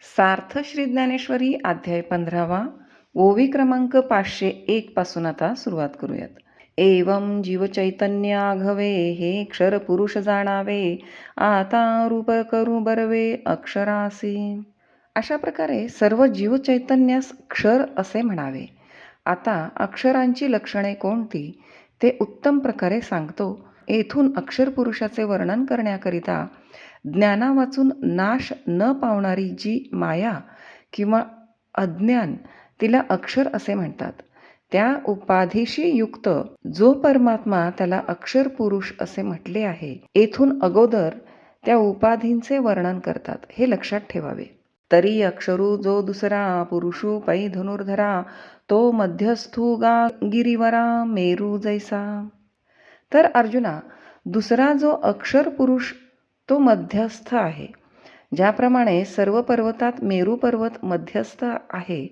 सार्थ श्री ज्ञानेश्वरी अध्याय पंधरावा. ओवी क्रमांक पाचशे एक पासून आता सुरुवात करूयात. एवं जीवचैतन्याघवे हे क्षर पुरुष जाणावे आता रूप करू बरवे अक्षरासी. अशा प्रकारे सर्व जीवचैतन्यास क्षर असे म्हणावे. आता अक्षरांची लक्षणे कोणती? ते उत्तम प्रकारे सांगतो. येथून अक्षर पुरुषाचे वर्णन करण्याकरिता ज्ञाना वाचून नाश न पावणारी जी माया किंवा अज्ञान तिला अक्षर असे म्हणतात. त्या उपाधीशी युक्त जो परमात्मा त्याला अक्षर पुरुष असे म्हटले आहे येथून अगोदर त्या उपाधींचे वर्णन करतात हे लक्षात ठेवावे. तरी अक्षरू जो दुसरा पुरुषू पै धनुर्धरा तो मध्यस्थू गा गिरीवरा मेरू जैसा. तर अर्जुना दुसरा जो अक्षर पुरुष तो मध्यस्थ आहे. ज्याप्रमाणे सर्व पर्वतात मेरू पर्वत मध्यस्थ आहे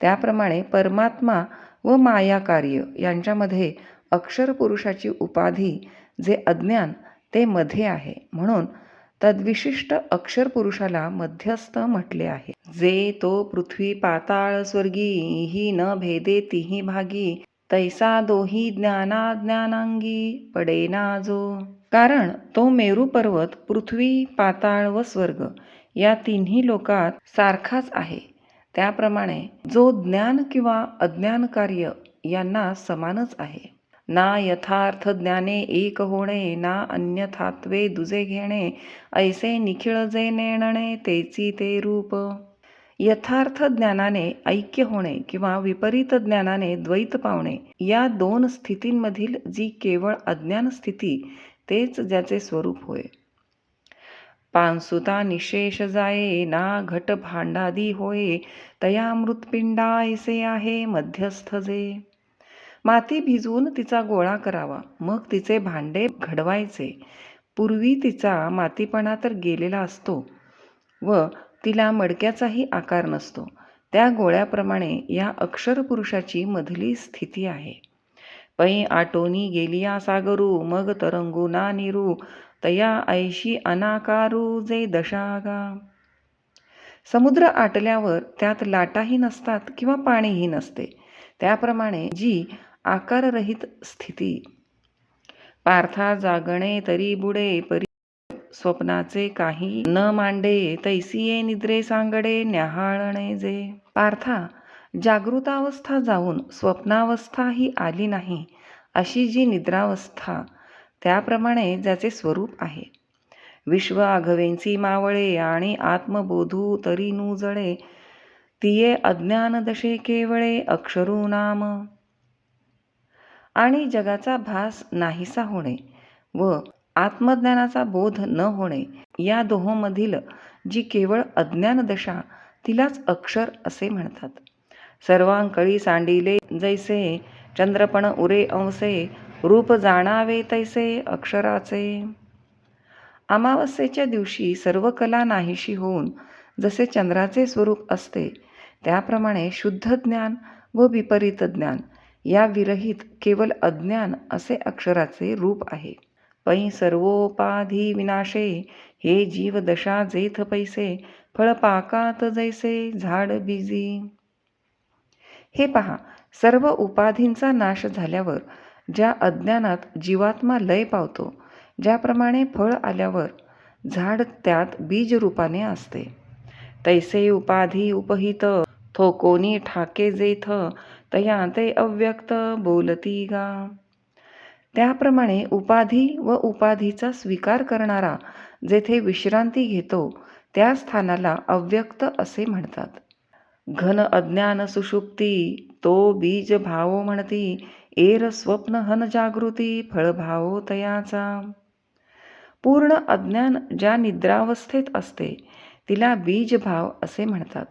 त्याप्रमाणे परमात्मा व माया कार्य यांच्यामध्ये अक्षर पुरुषाची उपाधी जे अज्ञान ते मध्ये आहे. म्हणून तद्विशिष्ट अक्षर पुरुषाला मध्यस्थ म्हटले आहे. जे तो पृथ्वी पाताळ स्वर्गी ही न भेदे तिही भागी तैसा दोही ज्ञानाज्ञानांगी पडेना जो. कारण तो मेरू पर्वत पृथ्वी पाताळ व स्वर्ग या तिन्ही लोकात सारखाच आहे. त्याप्रमाणे जो ज्ञान किंवा अज्ञान कार्य यांना समानच आहे. ना यथार्थ ज्ञाने एक होणे ना अन्यथात्वे दुजे घेणे ऐसे निखिळ जे नेणणे तेची ते रूप. यथार्थ ज्ञानाने ऐक्य होणे किंवा विपरीत ज्ञानाने द्वैत पावणे या दोन स्थितींमधील जी केवळ अज्ञान स्थिती तेच ज्याचे स्वरूप होय. पानसुता निशेष जाये ना घट भांडादी होय तया मृतपिंडा ऐसे आहे मध्यस्थ जे. माती भिजवून तिचा गोळा करावा मग तिचे भांडे घडवायचे. पूर्वी तिचा मातीपणा तर गेलेला असतो व तिला मडक्याचाही आकार नसतो. त्या गोळ्याप्रमाणे या अक्षर पुरुषाची मधली स्थिती आहे. पै आटोनी गेलिया सागरू मग तरंगू ना निरू तया ऐशी अनाकारू जे दशागा. समुद्र आटल्यावर त्यात लाटाही नसतात किंवा पाणीही नसते. त्याप्रमाणे जी आकाररहित स्थिती. पार्था जागणे तरी बुडे परी स्वप्नाचे काही न मांडे तैसिये निद्रे सांगडे न्याहाळणे जे. पार्था जागृतावस्था जाऊन स्वप्नावस्था ही आली नाही अशी जी निद्रावस्था त्याप्रमाणे ज्याचे स्वरूप आहे. विश्व आघवेंची मावळे आणि आत्मबोधू तरी नुजळे तिये अज्ञान दशे केवळे अक्षरू नाम. आणि जगाचा भास नाहीसा होणे व आत्मज्ञानाचा बोध न होणे या दोहोमधील जी केवळ अज्ञान दशा तिलाच अक्षर असे म्हणतात. सर्वांकळी सांडिले जैसे चंद्रपण उरे अंसे रूप जाणावे तैसे अक्षराचे. अमावस्येच्या दिवशी सर्व कला नाहीशी होऊन जसे चंद्राचे स्वरूप असते त्याप्रमाणे शुद्ध ज्ञान व विपरीत ज्ञान या विरहित केवळ अज्ञान असे अक्षराचे रूप आहे. पै सर्वोपाधी विनाशे हे जीव दशा जेथ पैसे फळपाकात जैसे झाड बिजी हे पहा सर्व उपाधींचा नाश झाल्यावर ज्या अज्ञानात जीवात्मा लय पावतो ज्याप्रमाणे फळ आल्यावर झाड त्यात बीज रूपाने असते. तैसे उपाधी उपहित थोकोनी ठाके जेथ तया ते अव्यक्त बोलती गा. त्याप्रमाणे उपाधी व उपाधीचा स्वीकार करणारा जेथे विश्रांती घेतो त्या स्थानाला अव्यक्त असे म्हणतात. घन अज्ञान सुषुप्ती तो बीज भावो म्हणती एर स्वप्न हन जागृती फळभावो तयाचा. पूर्ण अज्ञान ज्या निद्रावस्थेत असते तिला बीजभाव असे म्हणतात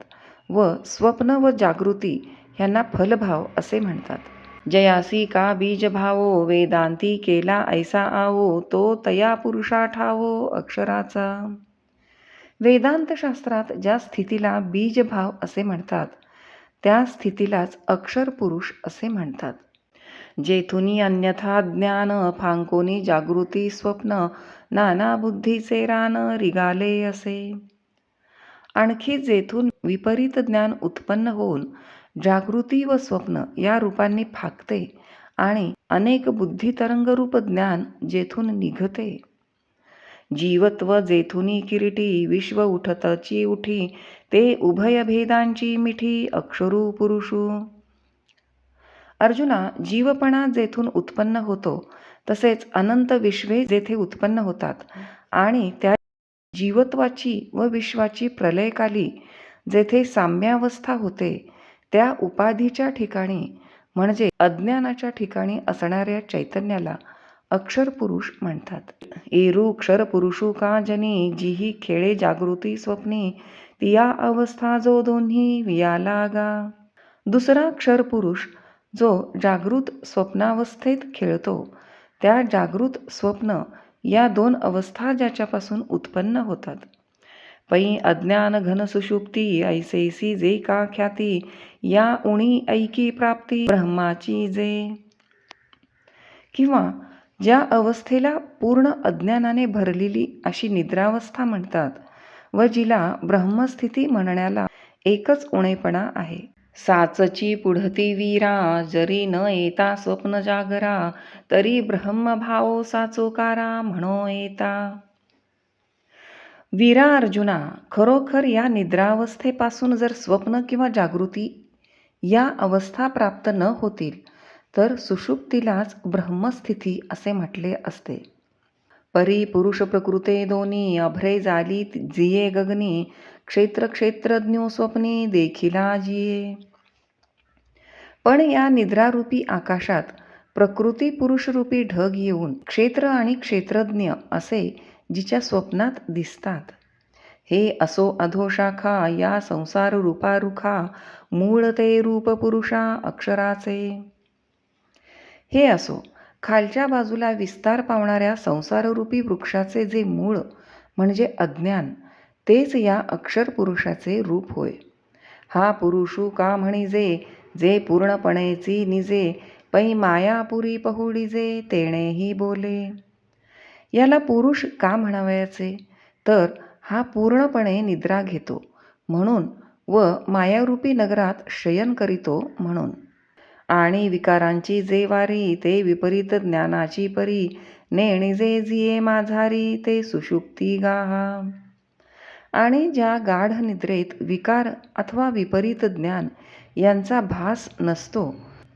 व स्वप्न व जागृती ह्यांना फलभाव असे म्हणतात. जयासी का बीजभावो वेदांती केला ऐसा आवो तो तया पुरुषा ठावो अक्षराचा. वेदांतशास्त्रात ज्या स्थितीला बीजभाव असे म्हणतात त्या स्थितीलाच अक्षर पुरुष असे म्हणतात. जेथुनी अन्यथा ज्ञान फांकोनी जागृती स्वप्न नाना बुद्धीचे रान रिगाले असे. आणखी जेथून विपरीत ज्ञान उत्पन्न होऊन जागृती व स्वप्न या रूपांनी फाकते आणि अनेक बुद्धितरंगरूप ज्ञान जेथून निघते. जीवत्व जेथुनी किरीटी विश्व उठतची उठी ते उभय भेदांची मिठी अक्षरू पुरुषू. अर्जुना जीवपणा जेथून उत्पन्न होतो तसेच अनंत विश्वे जेथे उत्पन्न होतात. आणि त्या जीवत्वाची व विश्वाची प्रलयकाली जेथे साम्यावस्था होते त्या उपाधीच्या ठिकाणी म्हणजे अज्ञानाच्या ठिकाणी असणाऱ्या चैतन्याला अक्षर पुरुष म्हणतात. एरू क्षर पुरुषू का जनी? जिही खेळे जागृती स्वप्ने तिया अवस्था जो दोन्ही वियाला गा दुसरा क्षर पुरुष जो जागृत स्वप्नावस्थेत खेळतो त्या जागृत स्वप्न या दोन अवस्था ज्याच्यापासून उत्पन्न होतात. पै अज्ञान घन सुषुप्ती ऐसेसी जे का ख्याती या उणी ऐकी प्राप्ती ब्रह्माची जे. किंवा ज्या अवस्थेला पूर्ण अज्ञानाने भरलेली अशी निद्रावस्था म्हणतात व जिला ब्रह्मस्थिती म्हणण्याला एकच उणेपणा आहे. साचची पुढती वीरा जरी न येता स्वप्न जागरा तरी ब्रह्मभावो साचोकारा म्हणो येता. वीरा अर्जुना खरोखर या निद्रावस्थेपासून जर स्वप्न किंवा जागृती या अवस्था प्राप्त न होतील तर सुषुप्तीलाच ब्रह्मस्थिती असे म्हटले असते. परी पुरुष प्रकृते दोनी अभ्रे जाली जिये गगनी क्षेत्र क्षेत्रज्ञो स्वप्नी देखिला जिये. पण या निद्रारूपी आकाशात प्रकृती पुरुषरूपी ढग येऊन क्षेत्र आणि क्षेत्रज्ञ असे जिच्या स्वप्नात दिसतात. हे असो अधोशाखा या संसार रूपारुखा मूळ ते रूप पुरुषा अक्षराचे. हे असो खालच्या बाजूला विस्तार पावणाऱ्या संसाररूपी वृक्षाचे जे मूळ म्हणजे अज्ञान तेच या अक्षर पुरुषाचे रूप होय. हा पुरुषू का म्हणिजे जे पूर्णपणेची निजे पै मायापुरी पहुडीजे तेणेही बोले. याला पुरुष का म्हणावयाचे? तर हा पूर्णपणे निद्रा घेतो म्हणून व मायारूपी नगरात शयन करीतो म्हणून. आणि विकारांची जे वारी ते विपरीत ज्ञानाची परी. नेणी जे जिये माझारी ते सुषुप्ती गाहा. आणि ज्या गाढ निद्रेत विकार अथवा विपरीत ज्ञान यांचा भास नसतो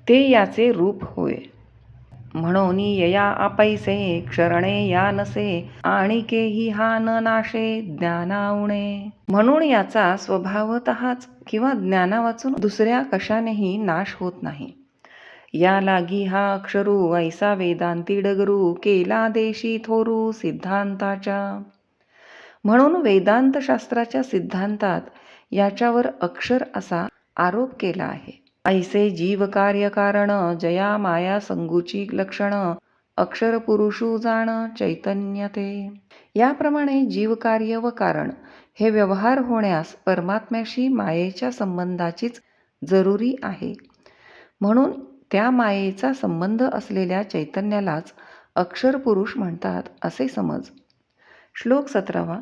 ते याचे रूप होय. म्हणून यया आपैसे क्षरणे या नसे आणि केही हा न नाशे ज्ञानावणे. म्हणून याचा स्वभावतःच किंवा ज्ञाना वाचून दुसऱ्या कशानेही नाश होत नाही. या लागी हा अक्षरू ऐसा वेदांती डगरू केला देशी थोरू सिद्धांताच्या. म्हणून वेदांत शास्त्राच्या सिद्धांतात याच्यावर अक्षर असा आरोप केला आहे. ऐसे जीव कार्य कारण जया माया संगूची लक्षण अक्षर पुरुषू जाण चैतन्यते. याप्रमाणे याप्रमाणे जीवकार्य व कारण हे व्यवहार होण्यास परमात्म्याशी मायेच्या संबंधाचीच जरुरी आहे. म्हणून त्या मायेचा संबंध असलेल्या चैतन्यालाच अक्षर पुरुष म्हणतात असे समज. श्लोक सतरावा.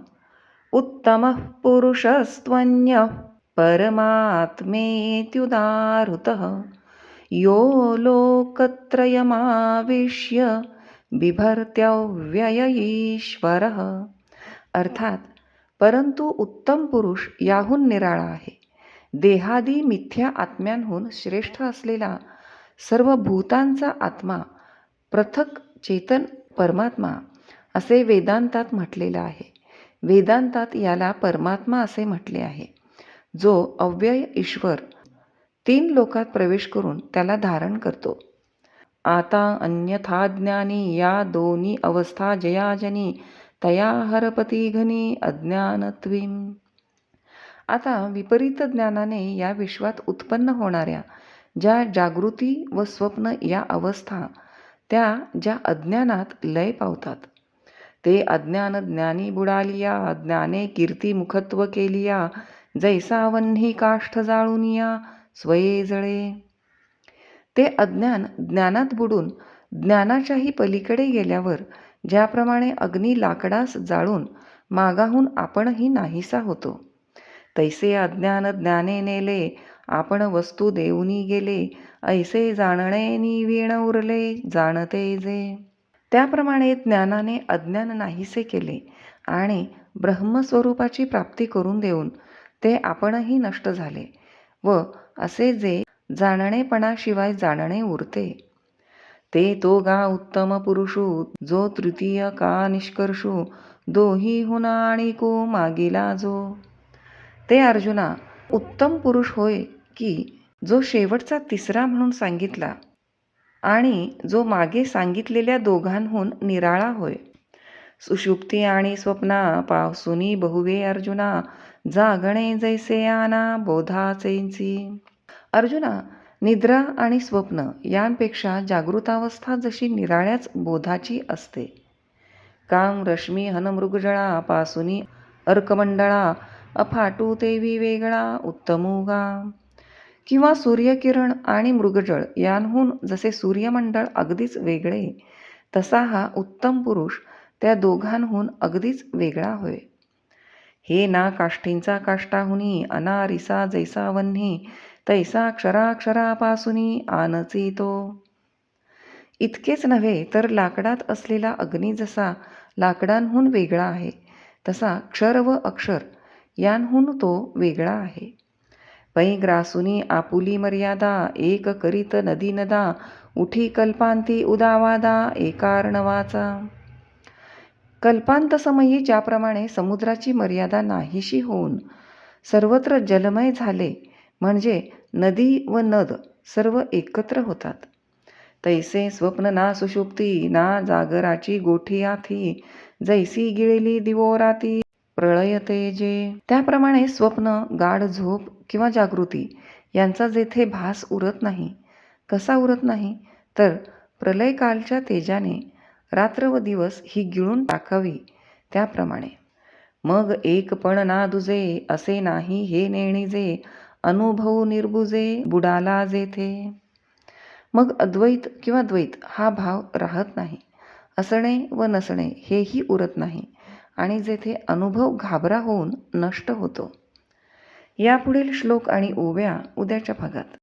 उत्तम पुरुषस्त्वन्य परमात्मेत्युदाहृतः. यो लोकत्रयमाविश्य बिभर्त्यव्यय ईश्वरः अर्थात परंतु उत्तम पुरुष याहून निराळा आहे. देहादी मिथ्या आत्म्यांहून श्रेष्ठ असलेला सर्व भूतांचा आत्मा पृथक चेतन परमात्मा असे वेदांतात म्हटलेलं आहे. वेदांतात याला परमात्मा असे म्हटले आहे. जो अव्यय ईश्वर तीन लोकात प्रवेश करून त्याला धारण करतो. आता अन्यथा ज्ञानी या दोन्ही अवस्था जयाजनी तया हरपती घनी अज्ञानत्वीम. आता विपरीत ज्ञानाने या विश्वात उत्पन्न होणाऱ्या ज्या जागृती व स्वप्न या अवस्था त्या ज्या अज्ञानात लय पावतात. ते अज्ञान ज्ञानी बुडालिया ज्ञाने कीर्ती मुखत्व केलिया जैसा वन्ही काष्ठ जाळून या स्वये जळे. ते अज्ञान ज्ञानात बुडून ज्ञानाच्याही पलीकडे गेल्यावर ज्याप्रमाणे अग्नी लाकडास जाळून मागाहून आपणही नाहीसा होतो. तैसे अज्ञान ज्ञाने नेले आपण वस्तू देऊनी गेले ऐसे जाणणे निवीण उरले जाणते जे. त्याप्रमाणे ज्ञानाने अज्ञान नाहीसे केले आणि ब्रह्मस्वरूपाची प्राप्ती करून देऊन ते आपणही नष्ट झाले व असे जे जाणणेपणाशिवाय जाणणे उरते. ते तो गा उत्तम पुरुषू जो तृतीय का निष्कर्षू दोही हुना आणि को मागिला जो. ते अर्जुना उत्तम पुरुष होय की जो शेवटचा तिसरा म्हणून सांगितला आणि जो मागे सांगितलेल्या दोघांहून निराळा होय. सुषुप्ती आणि स्वप्ना पावसुनी बहुवे अर्जुना जागणे जैसे आना बोधाचेंची अर्जुना निद्रा आणि स्वप्न यांपेक्षा जागृतावस्था जशी निराळ्याच बोधाची असते. काम रश्मी हनमृगजळा पासुनी अर्कमंडळा अफाटू तेवी वेगळा उत्तमोगा किंवा सूर्यकिरण आणि मृगजळ यांहून जसे सूर्यमंडळ अगदीच वेगळे तसा हा उत्तम पुरुष त्या दोघांहून अगदीच वेगळा होय. हे ना काष्ठींचा काष्टाहुनी अनारिसा जैसा वन्ही तैसा क्षराक्षरापासुनी आनची तो. इतकेच नव्हे तर लाकडात असलेला अग्नी जसा लाकडांहून वेगळा आहे तसा क्षर व अक्षर यांहून तो वेगळा आहे. पै ग्रासुनी आपुली मर्यादा एक करीत नदी नदा उठी कल्पांती उदावादा एकार्णवाचा कल्पांतसमयी ज्याप्रमाणे समुद्राची मर्यादा नाहीशी होऊन सर्वत्र जलमय झाले म्हणजे नदी व नद सर्व एकत्र होतात. तैसे स्वप्न ना सुषुप्ती ना जागराची गोठी आथी जैसी गिळली दिवोराती प्रळयते जे. त्याप्रमाणे स्वप्न गाढ झोप किंवा जागृती यांचा जेथे भास उरत नाही कसा उरत नाही तर प्रलयकालच्या तेजाने रात्र व दिवस ही गिळून टाकावी त्याप्रमाणे. मग एक पण ना दुजे असे नाही हे नेणीजे अनुभव निर्बुजे बुडाला जेथे. मग अद्वैत किंवा द्वैत हा भाव राहत नाही असणे व नसणे हेही उरत नाही. आणि जेथे अनुभव घाबरा होऊन नष्ट होतो. यापुढील श्लोक आणि ओव्या उद्याच्या भागात.